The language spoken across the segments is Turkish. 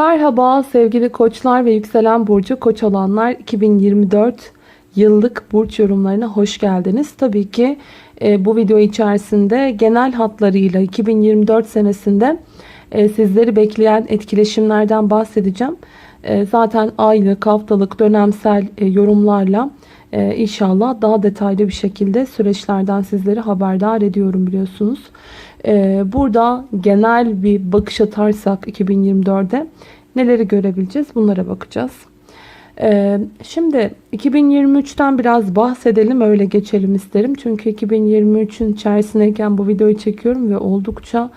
Merhaba sevgili koçlar ve yükselen burcu koç olanlar 2024 yıllık burç yorumlarına hoş geldiniz. Tabii ki e, bu video içerisinde genel hatlarıyla 2024 senesinde e, sizleri bekleyen etkileşimlerden bahsedeceğim. E, zaten aylık, haftalık, dönemsel e, yorumlarla e, inşallah daha detaylı bir şekilde süreçlerden sizleri haberdar ediyorum biliyorsunuz. E, burada genel bir bakış atarsak 2024'de neleri görebileceğiz bunlara bakacağız. E, şimdi 2023'ten biraz bahsedelim öyle geçelim isterim. Çünkü 2023'ün içerisindeyken bu videoyu çekiyorum ve oldukça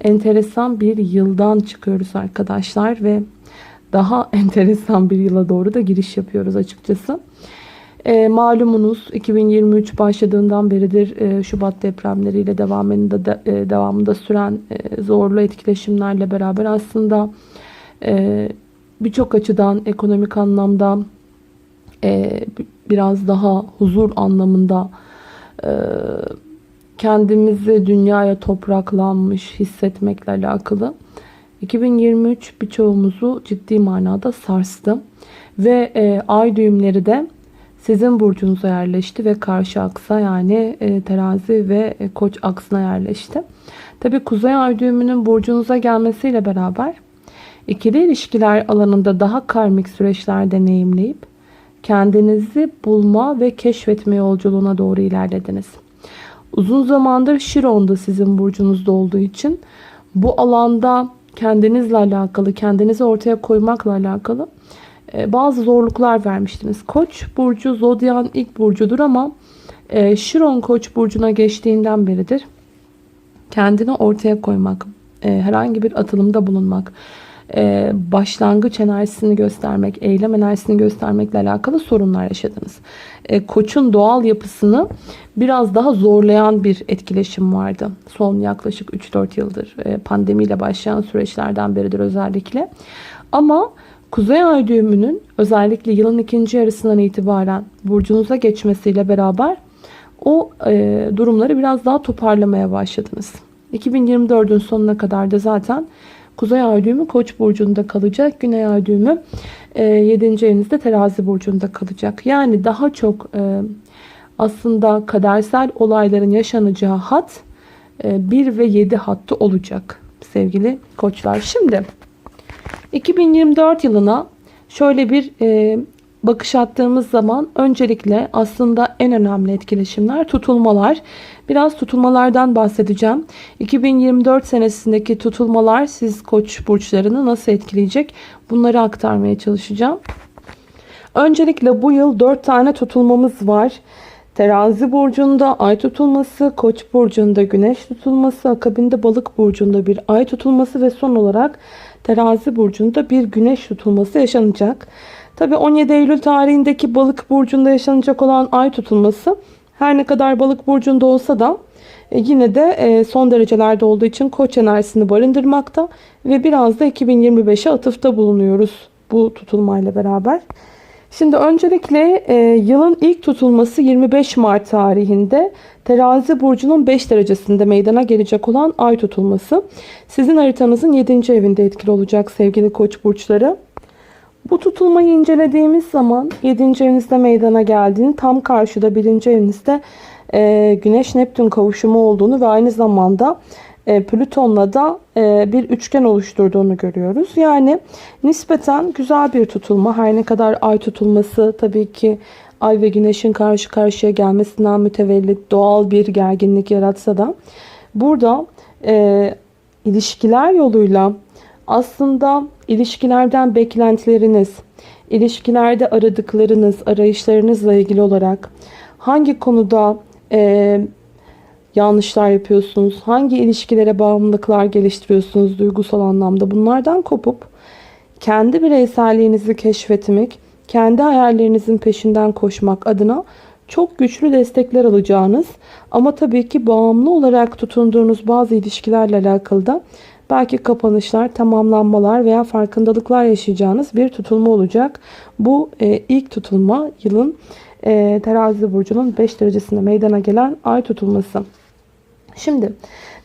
enteresan bir yıldan çıkıyoruz arkadaşlar ve daha enteresan bir yıla doğru da giriş yapıyoruz açıkçası. E, malumunuz 2023 başladığından beridir e, Şubat depremleriyle devamında da, e, devamında süren e, zorlu etkileşimlerle beraber aslında e, birçok açıdan ekonomik anlamda e, biraz daha huzur anlamında e, kendimizi dünyaya topraklanmış hissetmekle alakalı 2023 birçoğumuzu ciddi manada sarstı. Ve e, ay düğümleri de sizin burcunuza yerleşti ve karşı aksa yani e, terazi ve e, koç aksına yerleşti. Tabi kuzey ay düğümünün burcunuza gelmesiyle beraber ikili ilişkiler alanında daha karmik süreçler deneyimleyip kendinizi bulma ve keşfetme yolculuğuna doğru ilerlediniz. Uzun zamandır Şiron'da sizin burcunuzda olduğu için bu alanda kendinizle alakalı, kendinizi ortaya koymakla alakalı bazı zorluklar vermiştiniz. Koç burcu zodyan ilk burcudur ama e, Şiron koç burcuna geçtiğinden beridir kendini ortaya koymak, e, herhangi bir atılımda bulunmak, e, başlangıç enerjisini göstermek, eylem enerjisini göstermekle alakalı sorunlar yaşadınız. E, koçun doğal yapısını biraz daha zorlayan bir etkileşim vardı. Son yaklaşık 3-4 yıldır pandemiyle başlayan süreçlerden beridir özellikle. Ama Kuzey ay düğümünün özellikle yılın ikinci yarısından itibaren burcunuza geçmesiyle beraber o e, durumları biraz daha toparlamaya başladınız. 2024'ün sonuna kadar da zaten Kuzey ay düğümü Koç burcunda kalacak. Güney ay düğümü e, 7. evinizde Terazi burcunda kalacak. Yani daha çok e, aslında kadersel olayların yaşanacağı hat e, 1 ve 7 hattı olacak sevgili koçlar. Şimdi 2024 yılına şöyle bir e, bakış attığımız zaman öncelikle aslında en önemli etkileşimler tutulmalar. Biraz tutulmalardan bahsedeceğim. 2024 senesindeki tutulmalar siz koç burçlarını nasıl etkileyecek? Bunları aktarmaya çalışacağım. Öncelikle bu yıl 4 tane tutulmamız var. Terazi burcunda ay tutulması, koç burcunda güneş tutulması, akabinde balık burcunda bir ay tutulması ve son olarak terazi burcunda bir güneş tutulması yaşanacak. Tabi 17 Eylül tarihindeki balık burcunda yaşanacak olan ay tutulması her ne kadar balık burcunda olsa da e, yine de e, son derecelerde olduğu için koç enerjisini barındırmakta ve biraz da 2025'e atıfta bulunuyoruz bu tutulmayla beraber. Şimdi öncelikle e, yılın ilk tutulması 25 Mart tarihinde terazi burcunun 5 derecesinde meydana gelecek olan ay tutulması. Sizin haritanızın 7. evinde etkili olacak sevgili koç burçları. Bu tutulmayı incelediğimiz zaman 7. evinizde meydana geldiğini tam karşıda 1. evinizde e, Güneş Neptün kavuşumu olduğunu ve aynı zamanda e, Plüton'la da e, bir üçgen oluşturduğunu görüyoruz. Yani nispeten güzel bir tutulma. Her ne kadar ay tutulması tabii ki ay ve güneşin karşı karşıya gelmesinden mütevellit doğal bir gerginlik yaratsa da burada e, ilişkiler yoluyla aslında ilişkilerden beklentileriniz, ilişkilerde aradıklarınız, arayışlarınızla ilgili olarak hangi konuda e, yanlışlar yapıyorsunuz? Hangi ilişkilere bağımlılıklar geliştiriyorsunuz duygusal anlamda? Bunlardan kopup kendi bireyselliğinizi keşfetmek, kendi hayallerinizin peşinden koşmak adına çok güçlü destekler alacağınız ama tabii ki bağımlı olarak tutunduğunuz bazı ilişkilerle alakalı da belki kapanışlar, tamamlanmalar veya farkındalıklar yaşayacağınız bir tutulma olacak. Bu e, ilk tutulma yılın e, terazi burcunun 5 derecesinde meydana gelen ay tutulması. Şimdi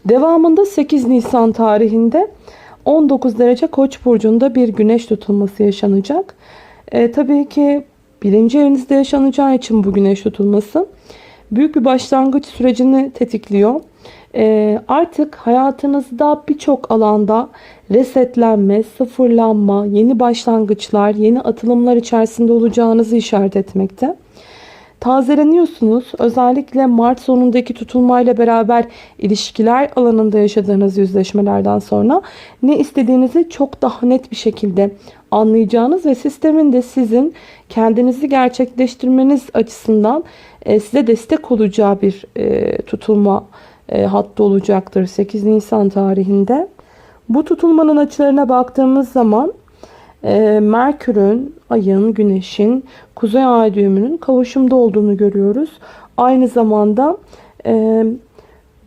devamında 8 Nisan tarihinde 19 derece Koç burcunda bir güneş tutulması yaşanacak. E, tabii ki birinci evinizde yaşanacağı için bu güneş tutulması büyük bir başlangıç sürecini tetikliyor. E, artık hayatınızda birçok alanda resetlenme, sıfırlanma, yeni başlangıçlar, yeni atılımlar içerisinde olacağınızı işaret etmekte. Tazeleniyorsunuz. Özellikle Mart sonundaki tutulmayla beraber ilişkiler alanında yaşadığınız yüzleşmelerden sonra ne istediğinizi çok daha net bir şekilde anlayacağınız ve sistemin de sizin kendinizi gerçekleştirmeniz açısından e, size destek olacağı bir e, tutulma e, hattı olacaktır 8 Nisan tarihinde. Bu tutulmanın açılarına baktığımız zaman e, Merkür'ün, Ay'ın, Güneş'in, Kuzey Ay düğümünün kavuşumda olduğunu görüyoruz. Aynı zamanda e,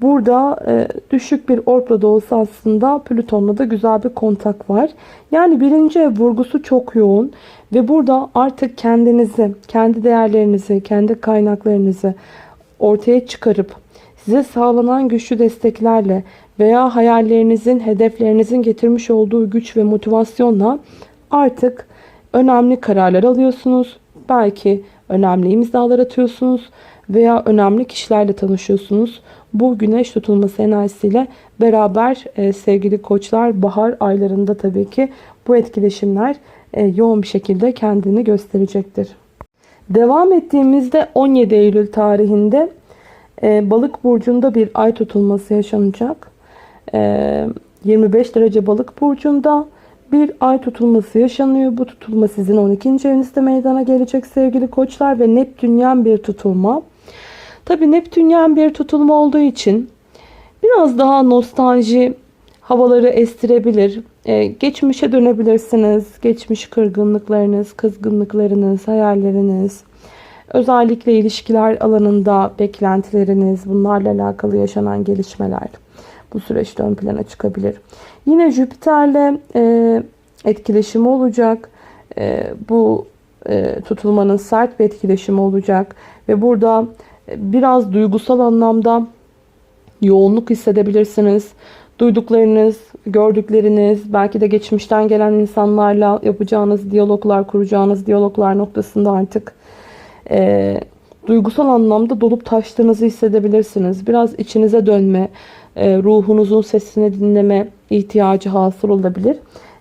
burada e, düşük bir orpla da olsa aslında Plüton'la da güzel bir kontak var. Yani birinci ev vurgusu çok yoğun ve burada artık kendinizi, kendi değerlerinizi, kendi kaynaklarınızı ortaya çıkarıp size sağlanan güçlü desteklerle veya hayallerinizin, hedeflerinizin getirmiş olduğu güç ve motivasyonla artık önemli kararlar alıyorsunuz. Belki önemli imzalar atıyorsunuz veya önemli kişilerle tanışıyorsunuz. Bu güneş tutulması enerjisiyle beraber e, sevgili koçlar bahar aylarında tabii ki bu etkileşimler e, yoğun bir şekilde kendini gösterecektir. Devam ettiğimizde 17 Eylül tarihinde e, balık burcunda bir ay tutulması yaşanacak. E, 25 derece balık burcunda bir ay tutulması yaşanıyor. Bu tutulma sizin 12. evinizde meydana gelecek sevgili koçlar ve Neptünyen bir tutulma. Tabi Neptünyen bir tutulma olduğu için biraz daha nostalji havaları estirebilir. Ee, geçmişe dönebilirsiniz. Geçmiş kırgınlıklarınız, kızgınlıklarınız, hayalleriniz, özellikle ilişkiler alanında beklentileriniz, bunlarla alakalı yaşanan gelişmeler bu süreçte ön plana çıkabilir. Yine Jüpiter'le e, etkileşimi olacak. E, bu e, tutulmanın sert bir etkileşimi olacak. Ve burada e, biraz duygusal anlamda yoğunluk hissedebilirsiniz. Duyduklarınız, gördükleriniz, belki de geçmişten gelen insanlarla yapacağınız diyaloglar, kuracağınız diyaloglar noktasında artık e, duygusal anlamda dolup taştığınızı hissedebilirsiniz. Biraz içinize dönme, ruhunuzun sesini dinleme ihtiyacı hasıl olabilir.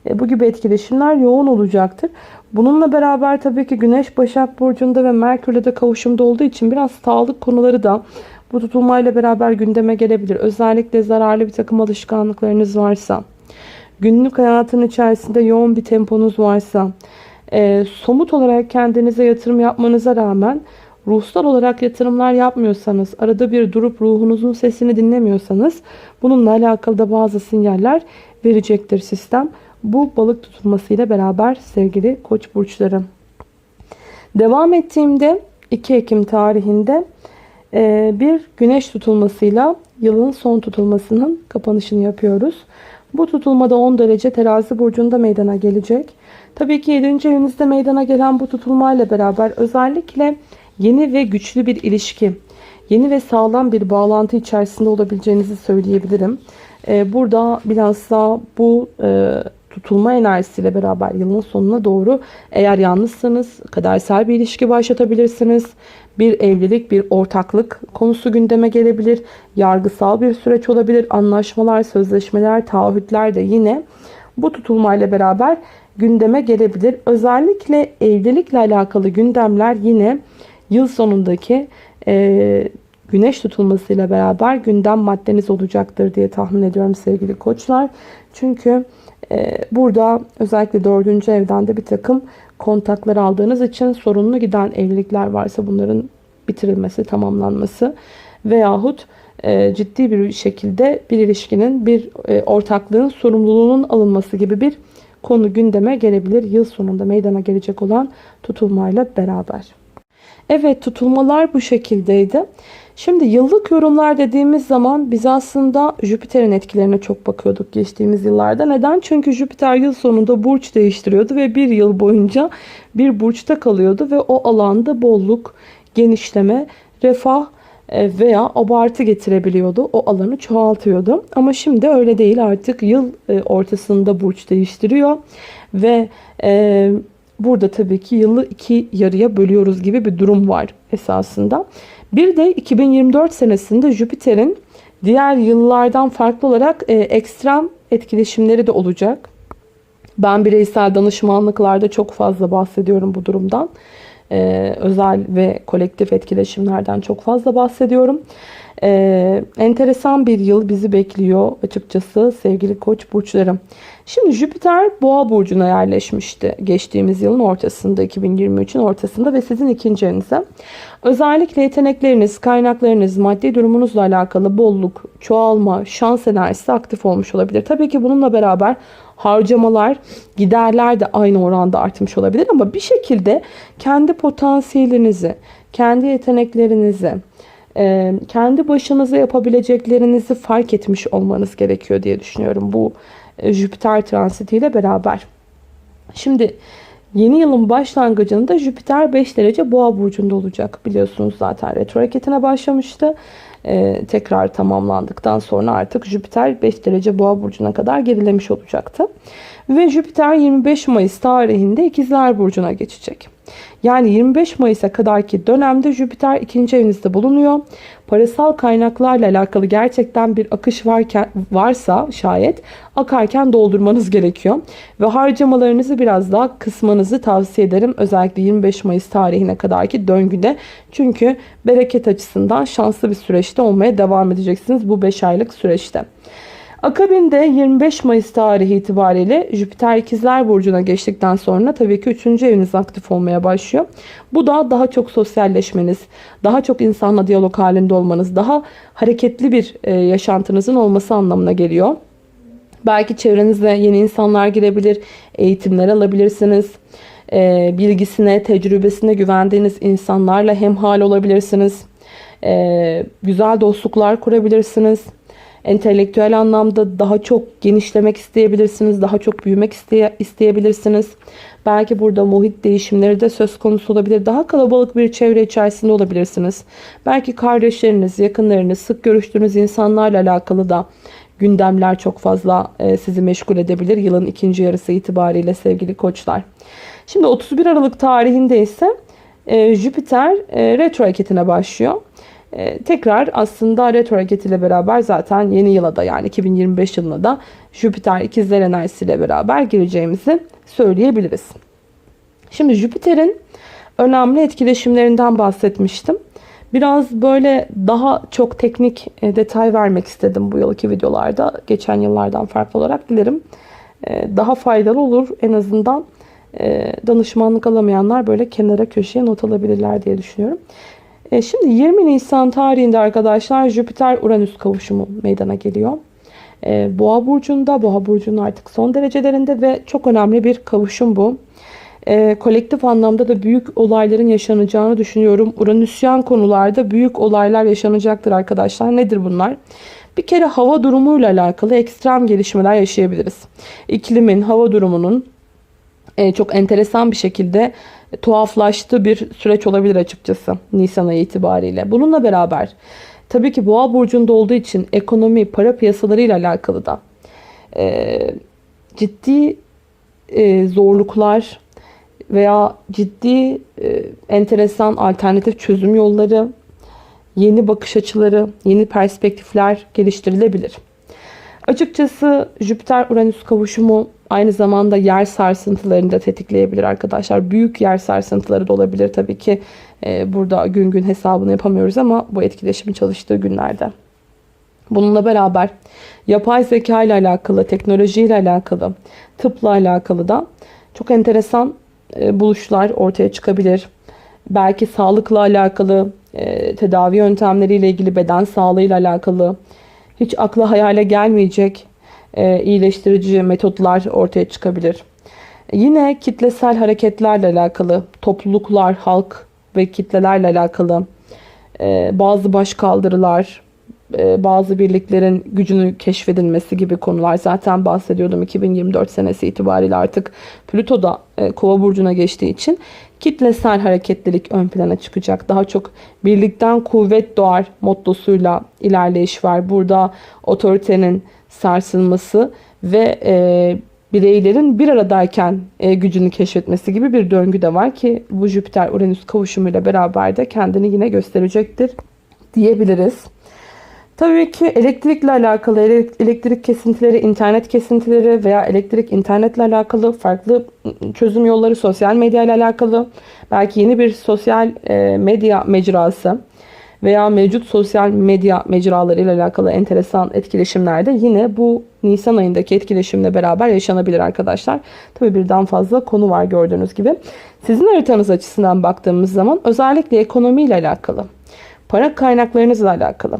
E, bu gibi etkileşimler yoğun olacaktır. Bununla beraber tabii ki Güneş Başak Burcu'nda ve Merkür'le de kavuşumda olduğu için biraz sağlık konuları da bu tutulmayla beraber gündeme gelebilir. Özellikle zararlı bir takım alışkanlıklarınız varsa, günlük hayatın içerisinde yoğun bir temponuz varsa, e, somut olarak kendinize yatırım yapmanıza rağmen ruhsal olarak yatırımlar yapmıyorsanız, arada bir durup ruhunuzun sesini dinlemiyorsanız bununla alakalı da bazı sinyaller verecektir sistem. Bu balık tutulmasıyla beraber sevgili koç burçları. Devam ettiğimde 2 Ekim tarihinde e, bir güneş tutulmasıyla yılın son tutulmasının kapanışını yapıyoruz. Bu tutulmada 10 derece terazi burcunda meydana gelecek. Tabii ki 7. evinizde meydana gelen bu tutulmayla beraber özellikle yeni ve güçlü bir ilişki, yeni ve sağlam bir bağlantı içerisinde olabileceğinizi söyleyebilirim. Ee, burada bilhassa bu e, tutulma enerjisiyle beraber yılın sonuna doğru eğer yalnızsanız kadersel bir ilişki başlatabilirsiniz. Bir evlilik, bir ortaklık konusu gündeme gelebilir. Yargısal bir süreç olabilir. Anlaşmalar, sözleşmeler, taahhütler de yine bu tutulmayla beraber gündeme gelebilir. Özellikle evlilikle alakalı gündemler yine yıl sonundaki e, güneş tutulmasıyla beraber gündem maddeniz olacaktır diye tahmin ediyorum sevgili koçlar. Çünkü e, burada özellikle dördüncü evden de bir takım kontaklar aldığınız için sorunlu giden evlilikler varsa bunların bitirilmesi, tamamlanması veyahut e, ciddi bir şekilde bir ilişkinin, bir e, ortaklığın sorumluluğunun alınması gibi bir konu gündeme gelebilir. Yıl sonunda meydana gelecek olan tutulmayla beraber. Evet tutulmalar bu şekildeydi. Şimdi yıllık yorumlar dediğimiz zaman biz aslında Jüpiter'in etkilerine çok bakıyorduk geçtiğimiz yıllarda. Neden? Çünkü Jüpiter yıl sonunda burç değiştiriyordu ve bir yıl boyunca bir burçta kalıyordu ve o alanda bolluk, genişleme, refah e, veya abartı getirebiliyordu. O alanı çoğaltıyordu. Ama şimdi öyle değil artık yıl e, ortasında burç değiştiriyor ve e, burada tabii ki yılı iki yarıya bölüyoruz gibi bir durum var esasında. Bir de 2024 senesinde Jüpiter'in diğer yıllardan farklı olarak e, ekstrem etkileşimleri de olacak. Ben bireysel danışmanlıklarda çok fazla bahsediyorum bu durumdan. Ee, özel ve kolektif etkileşimlerden çok fazla bahsediyorum. Ee, enteresan bir yıl bizi bekliyor açıkçası sevgili koç burçlarım. Şimdi Jüpiter boğa burcuna yerleşmişti geçtiğimiz yılın ortasında 2023'ün ortasında ve sizin ikinci evinize. Özellikle yetenekleriniz, kaynaklarınız, maddi durumunuzla alakalı bolluk, çoğalma, şans enerjisi aktif olmuş olabilir. Tabii ki bununla beraber harcamalar, giderler de aynı oranda artmış olabilir ama bir şekilde kendi potansiyelinizi, kendi yeteneklerinizi, e, kendi başınıza yapabileceklerinizi fark etmiş olmanız gerekiyor diye düşünüyorum bu e, Jüpiter transitiyle beraber. Şimdi yeni yılın başlangıcında Jüpiter 5 derece boğa burcunda olacak. Biliyorsunuz zaten retro hareketine başlamıştı. Ee, tekrar tamamlandıktan sonra artık Jüpiter 5 derece boğa burcuna kadar gerilemiş olacaktı. Ve Jüpiter 25 Mayıs tarihinde İkizler Burcu'na geçecek. Yani 25 Mayıs'a kadarki dönemde Jüpiter ikinci evinizde bulunuyor. Parasal kaynaklarla alakalı gerçekten bir akış varken varsa şayet akarken doldurmanız gerekiyor. Ve harcamalarınızı biraz daha kısmanızı tavsiye ederim. Özellikle 25 Mayıs tarihine kadarki döngüde. Çünkü bereket açısından şanslı bir süreçte olmaya devam edeceksiniz bu 5 aylık süreçte. Akabinde 25 Mayıs tarihi itibariyle Jüpiter ikizler burcuna geçtikten sonra tabii ki 3. eviniz aktif olmaya başlıyor. Bu da daha çok sosyalleşmeniz, daha çok insanla diyalog halinde olmanız, daha hareketli bir e, yaşantınızın olması anlamına geliyor. Belki çevrenize yeni insanlar girebilir, eğitimler alabilirsiniz. E, bilgisine, tecrübesine güvendiğiniz insanlarla hemhal olabilirsiniz. E, güzel dostluklar kurabilirsiniz entelektüel anlamda daha çok genişlemek isteyebilirsiniz. Daha çok büyümek isteye, isteyebilirsiniz. Belki burada muhit değişimleri de söz konusu olabilir. Daha kalabalık bir çevre içerisinde olabilirsiniz. Belki kardeşleriniz, yakınlarınız, sık görüştüğünüz insanlarla alakalı da gündemler çok fazla e, sizi meşgul edebilir. Yılın ikinci yarısı itibariyle sevgili koçlar. Şimdi 31 Aralık tarihinde ise e, Jüpiter e, retro hareketine başlıyor. Ee, tekrar aslında retro hareketiyle beraber zaten yeni yıla da yani 2025 yılına da Jüpiter ikizler enerjisiyle beraber gireceğimizi söyleyebiliriz. Şimdi Jüpiter'in önemli etkileşimlerinden bahsetmiştim. Biraz böyle daha çok teknik e, detay vermek istedim bu yılki videolarda. Geçen yıllardan farklı olarak dilerim. E, daha faydalı olur en azından e, danışmanlık alamayanlar böyle kenara köşeye not alabilirler diye düşünüyorum. E şimdi 20 Nisan tarihinde arkadaşlar Jüpiter-Uranüs kavuşumu meydana geliyor. E, Boğa burcunda, Boğa burcunun artık son derecelerinde ve çok önemli bir kavuşum bu. E, kolektif anlamda da büyük olayların yaşanacağını düşünüyorum. Uranüsyen konularda büyük olaylar yaşanacaktır arkadaşlar. Nedir bunlar? Bir kere hava durumuyla alakalı ekstrem gelişmeler yaşayabiliriz. İklimin, hava durumunun e, çok enteresan bir şekilde tuhaflaştığı bir süreç olabilir açıkçası Nisan ayı itibariyle. Bununla beraber tabii ki boğa burcunda olduğu için ekonomi, para piyasalarıyla alakalı da e, ciddi e, zorluklar veya ciddi e, enteresan alternatif çözüm yolları, yeni bakış açıları, yeni perspektifler geliştirilebilir. Açıkçası Jüpiter-Uranüs kavuşumu aynı zamanda yer sarsıntılarını da tetikleyebilir arkadaşlar. Büyük yer sarsıntıları da olabilir tabii ki. E, burada gün gün hesabını yapamıyoruz ama bu etkileşimin çalıştığı günlerde. Bununla beraber yapay zeka ile alakalı, teknoloji ile alakalı, tıpla alakalı da çok enteresan e, buluşlar ortaya çıkabilir. Belki sağlıkla alakalı, e, tedavi yöntemleriyle ilgili, beden sağlığıyla alakalı, hiç akla hayale gelmeyecek e, iyileştirici metotlar ortaya çıkabilir. Yine kitlesel hareketlerle alakalı, topluluklar, halk ve kitlelerle alakalı e, bazı başkaldırılar, e, bazı birliklerin gücünü keşfedilmesi gibi konular zaten bahsediyordum 2024 senesi itibariyle artık Plüto da e, Kova burcuna geçtiği için kitlesel hareketlilik ön plana çıkacak. Daha çok birlikten kuvvet doğar mottosuyla ilerleyiş var. Burada otoritenin sarsılması ve e, bireylerin bir aradayken e, gücünü keşfetmesi gibi bir döngü de var ki bu Jüpiter-Uranüs kavuşumuyla beraber de kendini yine gösterecektir diyebiliriz. Tabii ki elektrikle alakalı elektrik kesintileri, internet kesintileri veya elektrik internetle alakalı farklı çözüm yolları, sosyal medya ile alakalı belki yeni bir sosyal e, medya mecrası veya mevcut sosyal medya mecraları ile alakalı enteresan etkileşimler de yine bu Nisan ayındaki etkileşimle beraber yaşanabilir arkadaşlar. Tabii birden fazla konu var gördüğünüz gibi. Sizin haritanız açısından baktığımız zaman özellikle ekonomiyle alakalı, para kaynaklarınızla alakalı,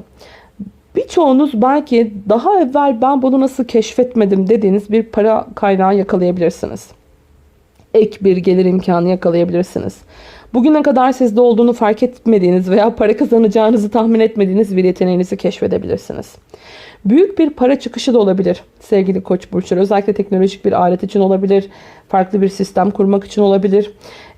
Birçoğunuz belki daha evvel ben bunu nasıl keşfetmedim dediğiniz bir para kaynağı yakalayabilirsiniz. Ek bir gelir imkanı yakalayabilirsiniz. Bugüne kadar sizde olduğunu fark etmediğiniz veya para kazanacağınızı tahmin etmediğiniz bir yeteneğinizi keşfedebilirsiniz. Büyük bir para çıkışı da olabilir sevgili koç burçları. Özellikle teknolojik bir alet için olabilir. Farklı bir sistem kurmak için olabilir.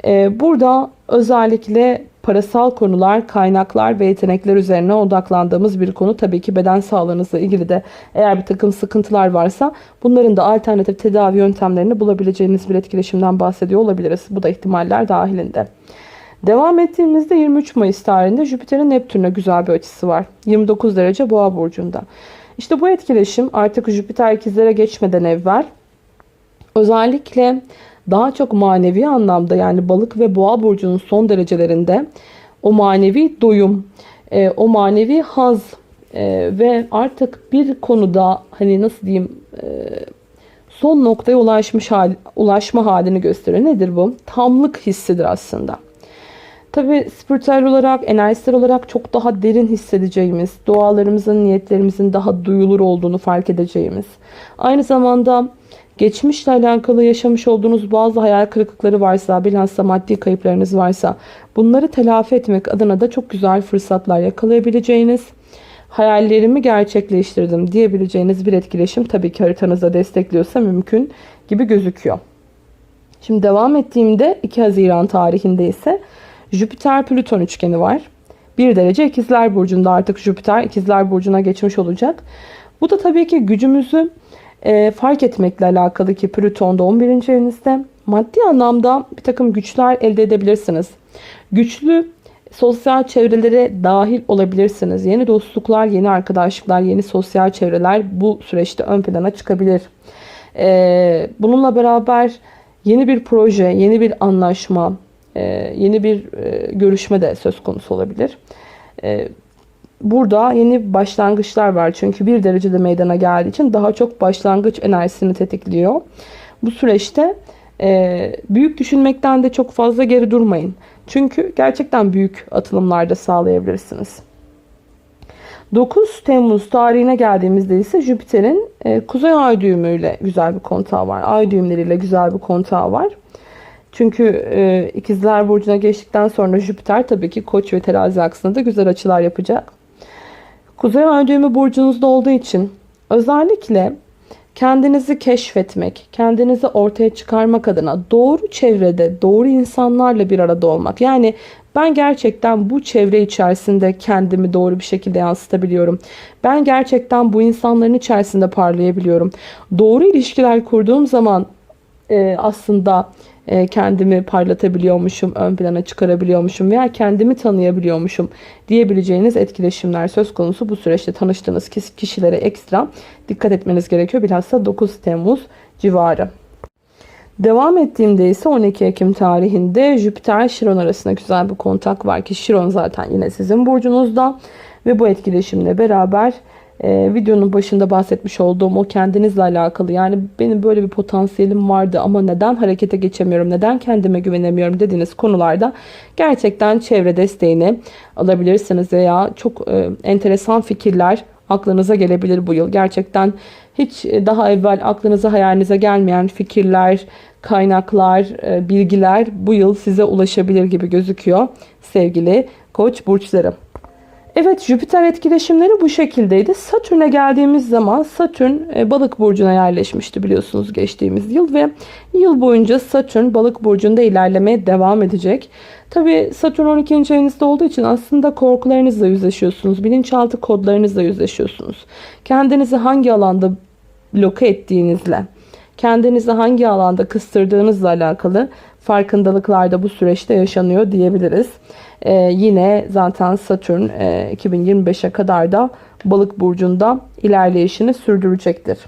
Ee, burada özellikle parasal konular, kaynaklar ve yetenekler üzerine odaklandığımız bir konu. Tabii ki beden sağlığınızla ilgili de eğer bir takım sıkıntılar varsa bunların da alternatif tedavi yöntemlerini bulabileceğiniz bir etkileşimden bahsediyor olabiliriz. Bu da ihtimaller dahilinde. Devam ettiğimizde 23 Mayıs tarihinde Jüpiter'in Neptün'e güzel bir açısı var. 29 derece Boğa burcunda. İşte bu etkileşim artık Jüpiter ikizlere geçmeden evvel özellikle daha çok manevi anlamda yani balık ve boğa burcunun son derecelerinde o manevi doyum, e, o manevi haz e, ve artık bir konuda hani nasıl diyeyim e, son noktaya ulaşmış hal, ulaşma halini gösteriyor. Nedir bu? Tamlık hissidir aslında. Tabi spiritüel olarak, enerjisel olarak çok daha derin hissedeceğimiz, dualarımızın, niyetlerimizin daha duyulur olduğunu fark edeceğimiz. Aynı zamanda geçmişle alakalı yaşamış olduğunuz bazı hayal kırıklıkları varsa, bilhassa maddi kayıplarınız varsa bunları telafi etmek adına da çok güzel fırsatlar yakalayabileceğiniz, hayallerimi gerçekleştirdim diyebileceğiniz bir etkileşim tabii ki haritanızda destekliyorsa mümkün gibi gözüküyor. Şimdi devam ettiğimde 2 Haziran tarihinde ise Jüpiter-Plüton üçgeni var. 1 derece ikizler burcunda artık Jüpiter ikizler burcuna geçmiş olacak. Bu da tabii ki gücümüzü e, fark etmekle alakalı ki Plüton'da 11. evinizde maddi anlamda bir takım güçler elde edebilirsiniz. Güçlü sosyal çevrelere dahil olabilirsiniz. Yeni dostluklar, yeni arkadaşlıklar, yeni sosyal çevreler bu süreçte ön plana çıkabilir. E, bununla beraber yeni bir proje, yeni bir anlaşma, yeni bir e, görüşme de söz konusu olabilir. E, burada yeni başlangıçlar var. Çünkü bir derecede meydana geldiği için daha çok başlangıç enerjisini tetikliyor. Bu süreçte büyük düşünmekten de çok fazla geri durmayın. Çünkü gerçekten büyük atılımlar da sağlayabilirsiniz. 9 Temmuz tarihine geldiğimizde ise Jüpiter'in Kuzey Ay düğümüyle güzel bir kontağı var. Ay düğümleriyle güzel bir kontağı var. Çünkü e, ikizler burcuna geçtikten sonra Jüpiter tabii ki koç ve terazi aksında da güzel açılar yapacak. Kuzey ay düğümü burcunuzda olduğu için özellikle kendinizi keşfetmek, kendinizi ortaya çıkarmak adına doğru çevrede, doğru insanlarla bir arada olmak. Yani ben gerçekten bu çevre içerisinde kendimi doğru bir şekilde yansıtabiliyorum. Ben gerçekten bu insanların içerisinde parlayabiliyorum. Doğru ilişkiler kurduğum zaman e, aslında kendimi parlatabiliyormuşum, ön plana çıkarabiliyormuşum veya kendimi tanıyabiliyormuşum diyebileceğiniz etkileşimler söz konusu. Bu süreçte tanıştığınız kişilere ekstra dikkat etmeniz gerekiyor. Bilhassa 9 Temmuz civarı. Devam ettiğimde ise 12 Ekim tarihinde Jüpiter Şiron arasında güzel bir kontak var ki Şiron zaten yine sizin burcunuzda ve bu etkileşimle beraber e, videonun başında bahsetmiş olduğum o kendinizle alakalı yani benim böyle bir potansiyelim vardı ama neden harekete geçemiyorum neden kendime güvenemiyorum dediğiniz konularda gerçekten çevre desteğini alabilirsiniz veya çok e, enteresan fikirler aklınıza gelebilir bu yıl. Gerçekten hiç daha evvel aklınıza hayalinize gelmeyen fikirler kaynaklar e, bilgiler bu yıl size ulaşabilir gibi gözüküyor sevgili koç burçlarım Evet Jüpiter etkileşimleri bu şekildeydi. Satürn'e geldiğimiz zaman Satürn e, balık burcuna yerleşmişti biliyorsunuz geçtiğimiz yıl ve yıl boyunca Satürn balık burcunda ilerlemeye devam edecek. Tabi Satürn 12. evinizde olduğu için aslında korkularınızla yüzleşiyorsunuz. Bilinçaltı kodlarınızla yüzleşiyorsunuz. Kendinizi hangi alanda bloke ettiğinizle, kendinizi hangi alanda kıstırdığınızla alakalı farkındalıklar da bu süreçte yaşanıyor diyebiliriz. Ee, yine zaten Satürn e, 2025'e kadar da balık burcunda ilerleyişini sürdürecektir.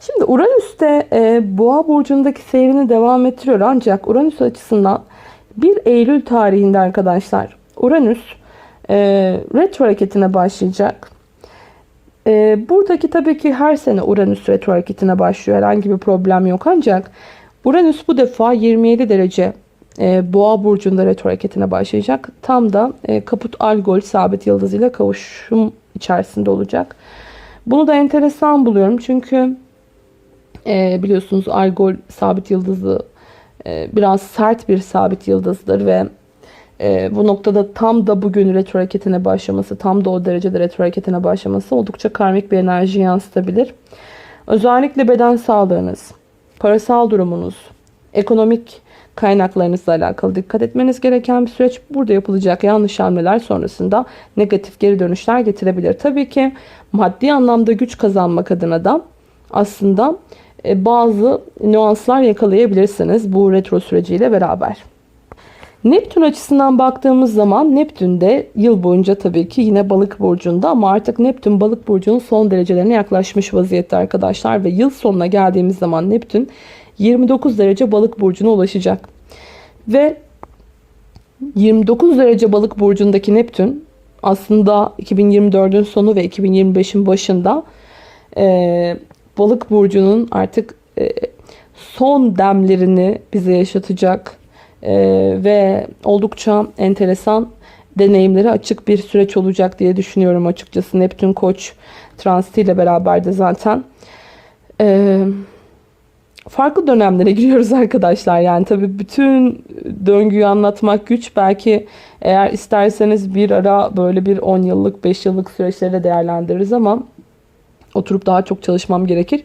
Şimdi Uranüs de e, boğa burcundaki seyrini devam ettiriyor ancak Uranüs açısından 1 Eylül tarihinde arkadaşlar Uranüs e, retro hareketine başlayacak. E, buradaki tabii ki her sene Uranüs retro hareketine başlıyor. Herhangi bir problem yok ancak Uranüs bu defa 27 derece e, Boğa burcunda retro hareketine başlayacak. Tam da e, Kaput Algol sabit yıldız ile kavuşum içerisinde olacak. Bunu da enteresan buluyorum çünkü e, biliyorsunuz Algol sabit yıldızı e, biraz sert bir sabit yıldızdır ve e, bu noktada tam da bugün retro hareketine başlaması, tam da o derecede retro hareketine başlaması oldukça karmik bir enerji yansıtabilir. Özellikle beden sağlığınız, parasal durumunuz, ekonomik kaynaklarınızla alakalı dikkat etmeniz gereken bir süreç. Burada yapılacak yanlış hamleler sonrasında negatif geri dönüşler getirebilir. Tabii ki maddi anlamda güç kazanmak adına da aslında e, bazı nüanslar yakalayabilirsiniz bu retro süreciyle beraber. Neptün açısından baktığımız zaman Neptün de yıl boyunca tabii ki yine balık burcunda ama artık Neptün balık burcunun son derecelerine yaklaşmış vaziyette arkadaşlar ve yıl sonuna geldiğimiz zaman Neptün 29 derece balık burcuna ulaşacak. Ve 29 derece balık burcundaki Neptün aslında 2024'ün sonu ve 2025'in başında e, balık burcunun artık e, son demlerini bize yaşatacak e, ve oldukça enteresan deneyimleri açık bir süreç olacak diye düşünüyorum açıkçası. Neptün Koç transitiyle beraber de zaten. Evet farklı dönemlere giriyoruz arkadaşlar. Yani tabii bütün döngüyü anlatmak güç. Belki eğer isterseniz bir ara böyle bir 10 yıllık 5 yıllık süreçleri değerlendiririz ama oturup daha çok çalışmam gerekir.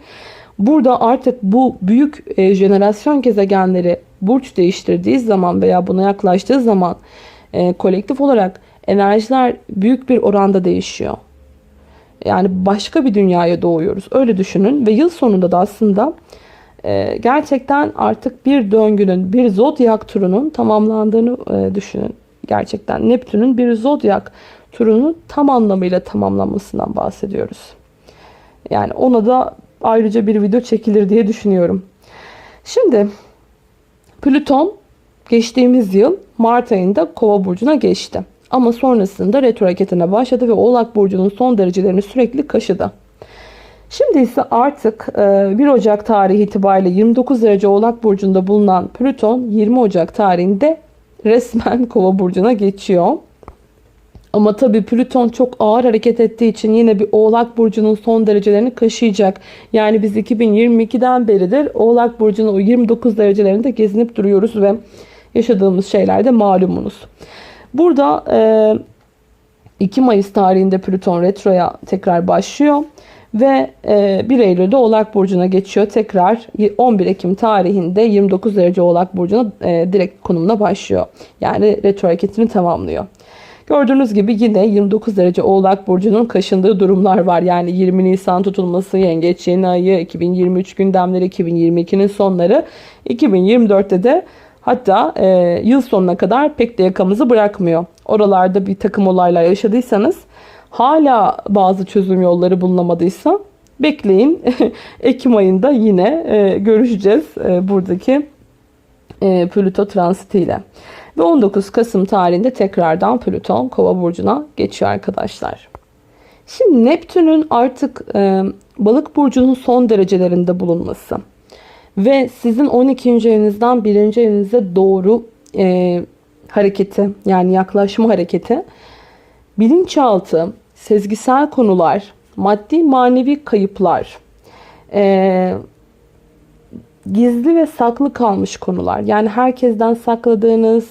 Burada artık bu büyük e, jenerasyon gezegenleri burç değiştirdiği zaman veya buna yaklaştığı zaman e, kolektif olarak enerjiler büyük bir oranda değişiyor. Yani başka bir dünyaya doğuyoruz. Öyle düşünün ve yıl sonunda da aslında ee, gerçekten artık bir döngünün, bir zodyak turunun tamamlandığını e, düşünün. Gerçekten Neptün'ün bir zodyak turunu tam anlamıyla tamamlanmasından bahsediyoruz. Yani ona da ayrıca bir video çekilir diye düşünüyorum. Şimdi Plüton geçtiğimiz yıl Mart ayında Kova burcuna geçti. Ama sonrasında retro hareketine başladı ve Oğlak burcunun son derecelerini sürekli kaşıdı. Şimdi ise artık 1 e, Ocak tarihi itibariyle 29 derece Oğlak Burcu'nda bulunan Plüton 20 Ocak tarihinde resmen Kova Burcu'na geçiyor. Ama tabii Plüton çok ağır hareket ettiği için yine bir Oğlak Burcu'nun son derecelerini kaşıyacak. Yani biz 2022'den beridir Oğlak Burcu'nun o 29 derecelerinde gezinip duruyoruz ve yaşadığımız şeyler de malumunuz. Burada 2 Mayıs tarihinde Plüton retroya tekrar başlıyor. Ve 1 e, Eylül'de Oğlak Burcu'na geçiyor. Tekrar 11 Ekim tarihinde 29 derece Oğlak Burcu'na e, direkt konumuna başlıyor. Yani retro hareketini tamamlıyor. Gördüğünüz gibi yine 29 derece Oğlak Burcu'nun kaşındığı durumlar var. Yani 20 Nisan tutulması, Yengeç yeni ayı, 2023 gündemleri, 2022'nin sonları, 2024'te de hatta e, yıl sonuna kadar pek de yakamızı bırakmıyor. Oralarda bir takım olaylar yaşadıysanız hala bazı çözüm yolları bulunamadıysa bekleyin. Ekim ayında yine e, görüşeceğiz e, buradaki e, Plüto transitiyle. Ve 19 Kasım tarihinde tekrardan Plüton Kova burcuna geçiyor arkadaşlar. Şimdi Neptün'ün artık e, Balık burcunun son derecelerinde bulunması ve sizin 12. evinizden 1. evinize doğru e, hareketi yani yaklaşma hareketi bilinçaltı sezgisel konular, maddi manevi kayıplar, e, gizli ve saklı kalmış konular. Yani herkesten sakladığınız,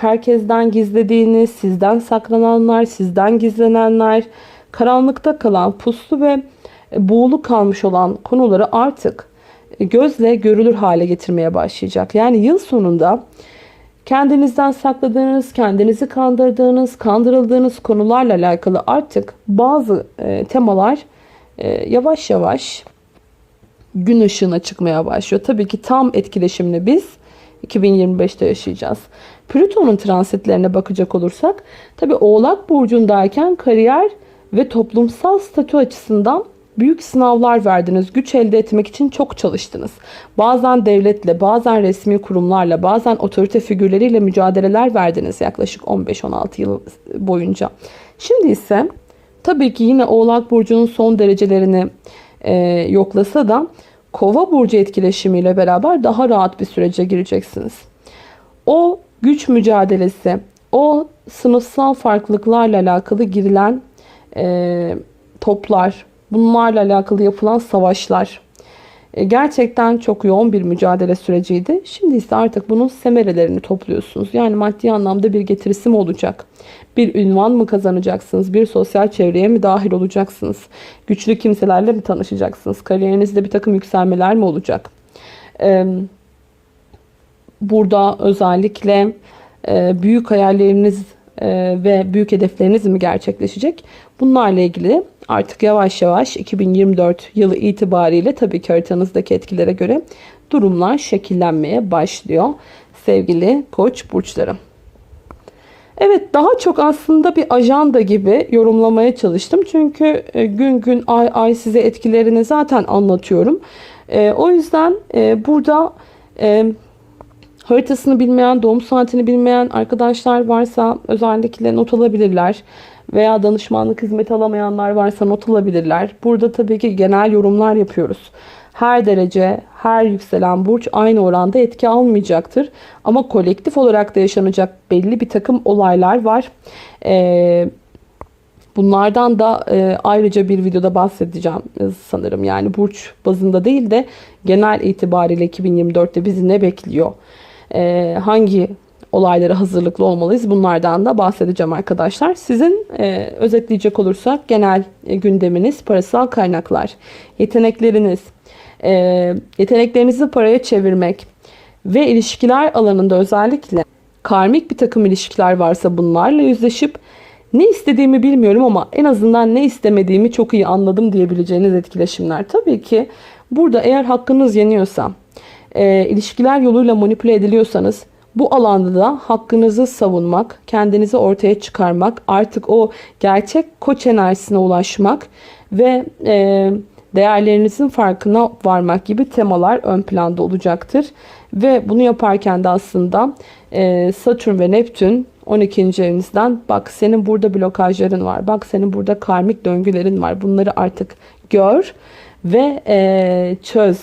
herkesten gizlediğiniz, sizden saklananlar, sizden gizlenenler, karanlıkta kalan, puslu ve buğulu kalmış olan konuları artık gözle görülür hale getirmeye başlayacak. Yani yıl sonunda kendinizden sakladığınız, kendinizi kandırdığınız, kandırıldığınız konularla alakalı artık bazı e, temalar e, yavaş yavaş gün ışığına çıkmaya başlıyor. Tabii ki tam etkileşimini biz 2025'te yaşayacağız. Plüton'un transitlerine bakacak olursak tabii Oğlak burcundayken kariyer ve toplumsal statü açısından büyük sınavlar verdiniz. Güç elde etmek için çok çalıştınız. Bazen devletle, bazen resmi kurumlarla, bazen otorite figürleriyle mücadeleler verdiniz yaklaşık 15-16 yıl boyunca. Şimdi ise tabii ki yine Oğlak Burcu'nun son derecelerini e, yoklasa da Kova Burcu etkileşimiyle beraber daha rahat bir sürece gireceksiniz. O güç mücadelesi, o sınıfsal farklılıklarla alakalı girilen e, toplar, bunlarla alakalı yapılan savaşlar e, gerçekten çok yoğun bir mücadele süreciydi. Şimdi ise artık bunun semerelerini topluyorsunuz. Yani maddi anlamda bir getirisi mi olacak? Bir ünvan mı kazanacaksınız? Bir sosyal çevreye mi dahil olacaksınız? Güçlü kimselerle mi tanışacaksınız? Kariyerinizde bir takım yükselmeler mi olacak? Ee, burada özellikle e, büyük hayalleriniz e, ve büyük hedefleriniz mi gerçekleşecek? Bunlarla ilgili artık yavaş yavaş 2024 yılı itibariyle tabii ki haritanızdaki etkilere göre durumlar şekillenmeye başlıyor sevgili koç burçları. Evet daha çok aslında bir ajanda gibi yorumlamaya çalıştım. Çünkü e, gün gün ay ay size etkilerini zaten anlatıyorum. O yüzden burada haritasını bilmeyen, doğum saatini bilmeyen arkadaşlar varsa özellikle not alabilirler. Veya danışmanlık hizmeti alamayanlar varsa not alabilirler. Burada tabii ki genel yorumlar yapıyoruz her derece, her yükselen burç aynı oranda etki almayacaktır. Ama kolektif olarak da yaşanacak belli bir takım olaylar var. Ee, bunlardan da e, ayrıca bir videoda bahsedeceğim sanırım. Yani burç bazında değil de genel itibariyle 2024'te bizi ne bekliyor? Ee, hangi olaylara hazırlıklı olmalıyız. Bunlardan da bahsedeceğim arkadaşlar. Sizin e, özetleyecek olursak genel e, gündeminiz parasal kaynaklar, yetenekleriniz, e, yeteneklerinizi paraya çevirmek ve ilişkiler alanında özellikle karmik bir takım ilişkiler varsa bunlarla yüzleşip ne istediğimi bilmiyorum ama en azından ne istemediğimi çok iyi anladım diyebileceğiniz etkileşimler. Tabii ki burada eğer hakkınız yeniyorsa, e, ilişkiler yoluyla manipüle ediliyorsanız bu alanda da hakkınızı savunmak, kendinizi ortaya çıkarmak, artık o gerçek koç enerjisine ulaşmak ve e, değerlerinizin farkına varmak gibi temalar ön planda olacaktır. Ve bunu yaparken de aslında e, Satürn ve Neptün 12. evinizden bak senin burada blokajların var. Bak senin burada karmik döngülerin var. Bunları artık gör ve e, çöz.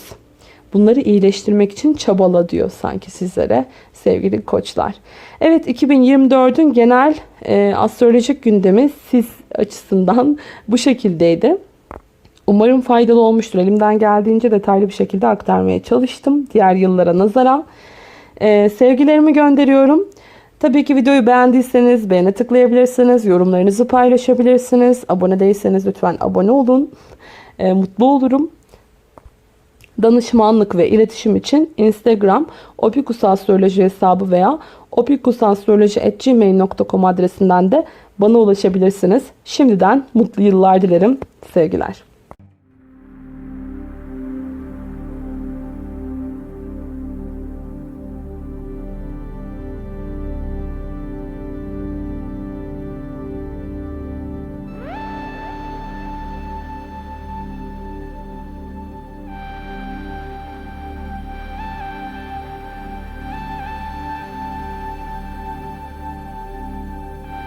Bunları iyileştirmek için çabala diyor sanki sizlere sevgili koçlar. Evet 2024'ün genel e, astrolojik gündemi siz açısından bu şekildeydi. Umarım faydalı olmuştur. Elimden geldiğince detaylı bir şekilde aktarmaya çalıştım. Diğer yıllara nazaran. Ee, sevgilerimi gönderiyorum. Tabii ki videoyu beğendiyseniz beğene tıklayabilirsiniz. Yorumlarınızı paylaşabilirsiniz. Abone değilseniz lütfen abone olun. Ee, mutlu olurum. Danışmanlık ve iletişim için Instagram opikusastroloji hesabı veya opikusastroloji.gmail.com adresinden de bana ulaşabilirsiniz. Şimdiden mutlu yıllar dilerim. Sevgiler.